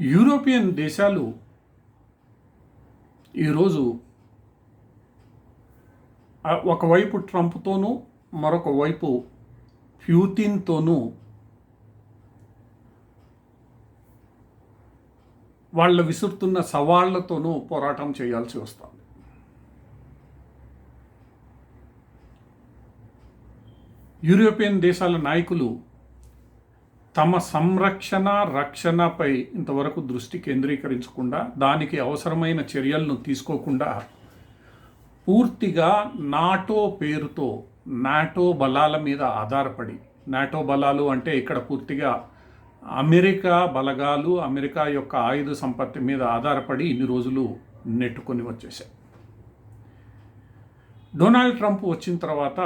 European దేశాలు ఈరోజు ఒకవైపు ట్రంప్తోనూ మరొక వైపు ప్యూతిన్తోనూ వాళ్ళ విసురుతున్న సవాళ్ళతోనూ పోరాటం చేయాల్సి వస్తుంది. యూరోపియన్ దేశాల నాయకులు తమ సంరక్షణ రక్షణపై ఇంతవరకు దృష్టి కేంద్రీకరించకుండా దానికి అవసరమైన చర్యలను తీసుకోకుండా పూర్తిగా నాటో పేరుతో నాటో బలాల మీద ఆధారపడి నాటో బలాలు అంటే ఇక్కడ పూర్తిగా అమెరికా బలగాలు అమెరికా యొక్క ఆయుధ సంపత్తి మీద ఆధారపడి ఇన్ని రోజులు నెట్టుకొని వచ్చేసాయి డొనాల్డ్ ట్రంప్ వచ్చిన తర్వాత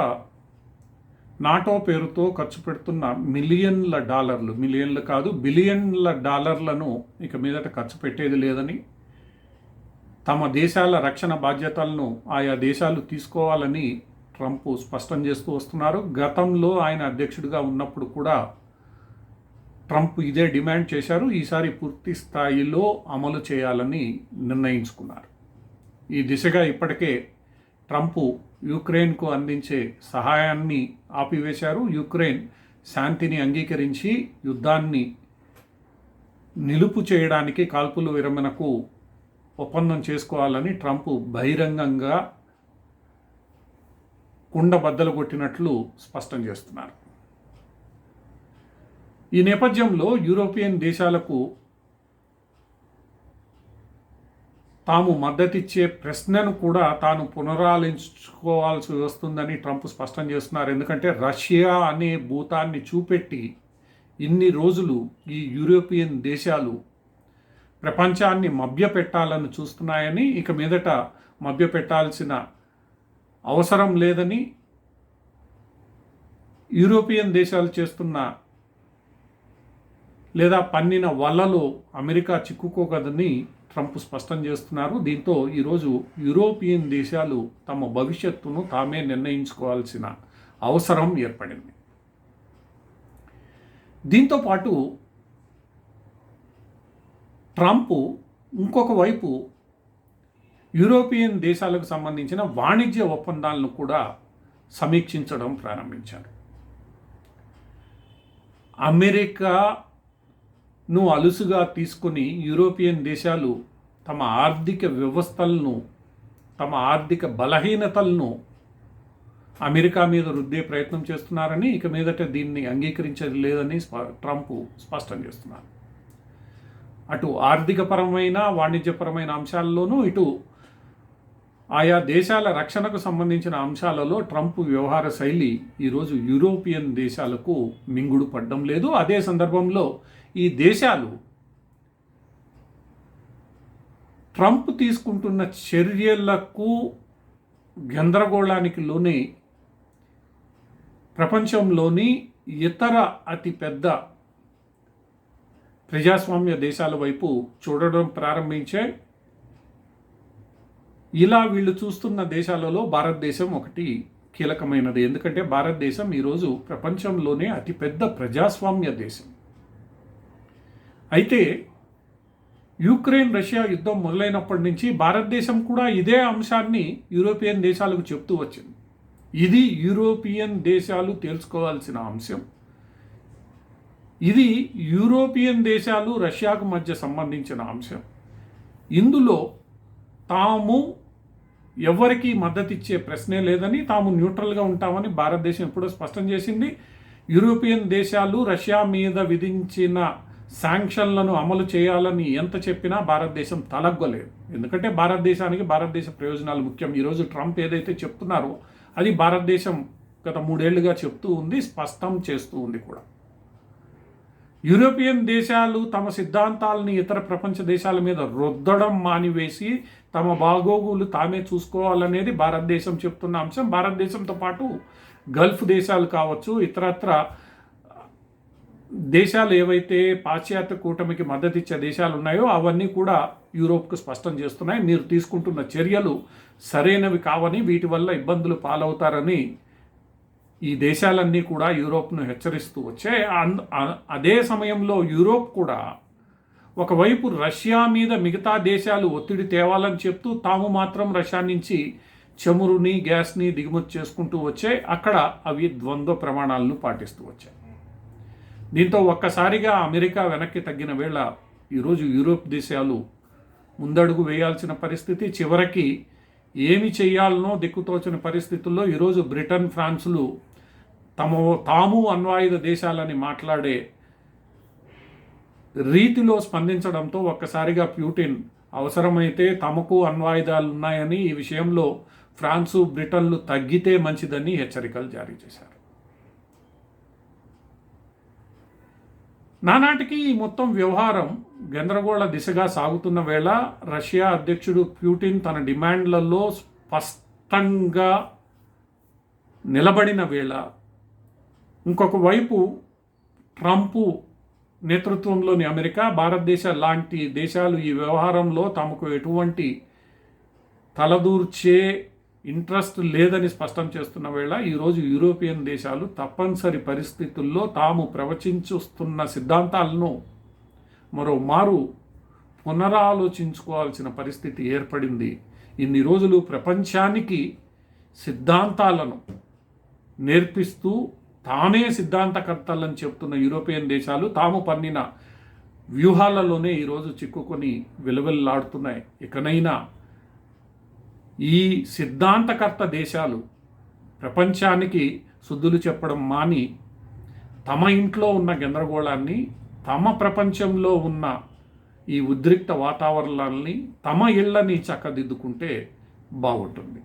నాటో పేరుతో ఖర్చు పెడుతున్న మిలియన్ల డాలర్లు మిలియన్లు కాదు బిలియన్ల డాలర్లను ఇక మీదట ఖర్చు పెట్టేది లేదని తమ దేశాల రక్షణ బాధ్యతలను ఆయా దేశాలు తీసుకోవాలని ట్రంప్ స్పష్టం చేస్తూ వస్తున్నారు. గతంలో ఆయన అధ్యక్షుడిగా ఉన్నప్పుడు కూడా ట్రంప్ ఇదే డిమాండ్ చేశారు. ఈసారి పూర్తి స్థాయిలో అమలు చేయాలని నిర్ణయించుకున్నారు. ఈ దిశగా ఇప్పటికే ట్రంప్ యుక్రెయిన్కు అందించే సహాయాన్ని ఆపివేశారు. యుక్రెయిన్ శాంతిని అంగీకరించి యుద్ధాన్ని నిలుపు చేయడానికి కాల్పుల విరమణకు ఒప్పందం చేసుకోవాలని ట్రంప్ బహిరంగంగా కుండ బద్దలు కొట్టినట్లు స్పష్టం చేస్తున్నారు. ఈ నేపథ్యంలో యూరోపియన్ దేశాలకు తాము మద్దతిచ్చే ప్రశ్నను కూడా తాను పునరాలించుకోవాల్సి వస్తుందని ట్రంప్ స్పష్టం చేస్తున్నారు. ఎందుకంటే రష్యా అనే భూతాన్ని చూపెట్టి ఇన్ని రోజులు ఈ యూరోపియన్ దేశాలు ప్రపంచాన్ని మభ్యపెట్టాలని చూస్తున్నాయని ఇక మీదట మభ్యపెట్టాల్సిన అవసరం లేదని యూరోపియన్ దేశాలు చేస్తున్న లేదా పన్నిన వలలో అమెరికా చిక్కుకోగదని ట్రంప్ స్పష్టం చేస్తున్నారు. దీంతో ఈరోజు యూరోపియన్ దేశాలు తమ భవిష్యత్తును తామే నిర్ణయించుకోవాల్సిన అవసరం ఏర్పడింది. దీంతో పాటు ట్రంప్ ఇంకొక వైపు యూరోపియన్ దేశాలకు సంబంధించిన వాణిజ్య ఒప్పందాలను కూడా సమీక్షించడం ప్రారంభించారు. అమెరికా ను అలుసుగా తీసుకొని యూరోపియన్ దేశాలు తమ ఆర్థిక వ్యవస్థలను తమ ఆర్థిక బలహీనతలను అమెరికా మీద రుద్దే ప్రయత్నం చేస్తున్నారని ఇక మీదట దీన్ని అంగీకరించేది లేదని స్ప- ట్రంప్ స్పష్టం చేస్తున్నారు. అటు ఆర్థికపరమైన వాణిజ్యపరమైన అంశాలలోనూ ఇటు ఆయా దేశాల రక్షణకు సంబంధించిన అంశాలలో ట్రంప్ వ్యవహార శైలి ఈరోజు యూరోపియన్ దేశాలకు మింగుడు పడ్డం లేదు. అదే సందర్భంలో ఈ దేశాలు ట్రంప్ తీసుకుంటున్న చర్యలకు గందరగోళానికి లోని ప్రపంచంలోని ఇతర అతిపెద్ద ప్రజాస్వామ్య దేశాల వైపు చూడడం ప్రారంభించే ఇలా వీళ్ళు చూస్తున్న దేశాలలో భారతదేశం ఒకటి కీలకమైనది. ఎందుకంటే భారతదేశం ఈరోజు ప్రపంచంలోనే అతిపెద్ద ప్రజాస్వామ్య దేశం. అయితే యుక్రెయిన్ రష్యా యుద్ధం మొదలైనప్పటి నుంచి భారతదేశం కూడా ఇదే అంశాన్ని యూరోపియన్ దేశాలకు చెప్తూ వచ్చింది. ఇది యూరోపియన్ దేశాలు తెలుసుకోవాల్సిన అంశం. ఇది యూరోపియన్ దేశాలు రష్యాకు మధ్య సంబంధించిన అంశం. ఇందులో తాము ఎవరికి మద్దతిచ్చే ప్రశ్నే లేదని తాము న్యూట్రల్గా ఉంటామని భారతదేశం ఎప్పుడో స్పష్టం చేసింది. యూరోపియన్ దేశాలు రష్యా మీద విధించిన శాంక్షన్లను అమలు చేయాలని ఎంత చెప్పినా భారతదేశం తలగ్గలేదు. ఎందుకంటే భారతదేశానికి భారతదేశ ప్రయోజనాలు ముఖ్యం. ఈరోజు ట్రంప్ ఏదైతే చెప్తున్నారో అది భారతదేశం గత మూడేళ్ళుగా చెప్తూ ఉంది స్పష్టం చేస్తూ ఉంది కూడా. యూరోపియన్ దేశాలు తమ సిద్ధాంతాలని ఇతర ప్రపంచ దేశాల మీద రుద్దడం మానివేసి తమ బాగోగులు తామే చూసుకోవాలనేది భారతదేశం చెప్తున్న అంశం. భారతదేశంతో పాటు గల్ఫ్ దేశాలు కావచ్చు ఇతరత్ర దేశాలు ఏవైతే పాశ్చాత్య కూటమికి మద్దతు ఇచ్చే దేశాలు ఉన్నాయో అవన్నీ కూడా యూరోప్కు స్పష్టం చేస్తున్నాయి. మీరు తీసుకుంటున్న చర్యలు సరైనవి కావని వీటి వల్ల ఇబ్బందులు పాలవుతారని ఈ దేశాలన్నీ కూడా యూరోప్ను హెచ్చరిస్తూ వచ్చే అన్- అదే సమయంలో యూరోప్ కూడా ఒకవైపు రష్యా మీద మిగతా దేశాలు ఒత్తిడి తేవాలని చెప్తూ తాము మాత్రం రష్యా నుంచి చమురుని గ్యాస్ని దిగుమతి చేసుకుంటూ వచ్చే అక్కడ అవి ద్వంద్వ ప్రమాణాలను పాటిస్తూ వచ్చాయి. దీంతో ఒక్కసారిగా అమెరికా వెనక్కి తగ్గిన వేళ ఈరోజు యూరోప్ దేశాలు ముందడుగు వేయాల్సిన పరిస్థితి. చివరికి ఏమి చేయాలనో దిక్కుతోచని పరిస్థితుల్లో ఈరోజు బ్రిటన్ ఫ్రాన్సులు తమ తాము అన్వాయుధ దేశాలని మాట్లాడే రీతిలో స్పందించడంతో ఒక్కసారిగా ప్యూటిన్ అవసరమైతే తమకు అణ్వాయుధాలు ఉన్నాయని ఈ విషయంలో ఫ్రాన్సు బ్రిటన్లు తగ్గితే మంచిదని హెచ్చరికలు జారీ చేశారు. నానాటికి ఈ మొత్తం వ్యవహారం గందరగోళ దిశగా సాగుతున్న వేళ రష్యా అధ్యక్షుడు ప్యూటిన్ తన డిమాండ్లలో స్పష్టంగా నిలబడిన వేళ ఇంకొక వైపు ట్రంపు నేతృత్వంలోని అమెరికా భారతదేశ లాంటి దేశాలు ఈ వ్యవహారంలో తమకు ఎటువంటి తలదూర్చే ఇంట్రెస్ట్ లేదని స్పష్టం చేస్తున్న వేళ ఈరోజు యూరోపియన్ దేశాలు తప్పనిసరి పరిస్థితుల్లో తాము ప్రవచించుస్తున్న సిద్ధాంతాలను మరో మారు పునరాలోచించుకోవాల్సిన పరిస్థితి ఏర్పడింది. ఇన్ని రోజులు ప్రపంచానికి సిద్ధాంతాలను నేర్పిస్తూ తామే సిద్ధాంతకర్తలని చెప్తున్న యూరోపియన్ దేశాలు తాము పన్నిన వ్యూహాలలోనే ఈరోజు చిక్కుకొని విలువెల్లాడుతున్నాయి. ఇకనైనా ఈ సిద్ధాంతకర్త దేశాలు ప్రపంచానికి శుద్ధులు చెప్పడం మాని తమ ఇంట్లో ఉన్న గందరగోళాన్ని తమ ప్రపంచంలో ఉన్న ఈ ఉద్రిక్త వాతావరణాన్ని తమ ఇళ్ళని చక్కదిద్దుకుంటే బాగుంటుంది.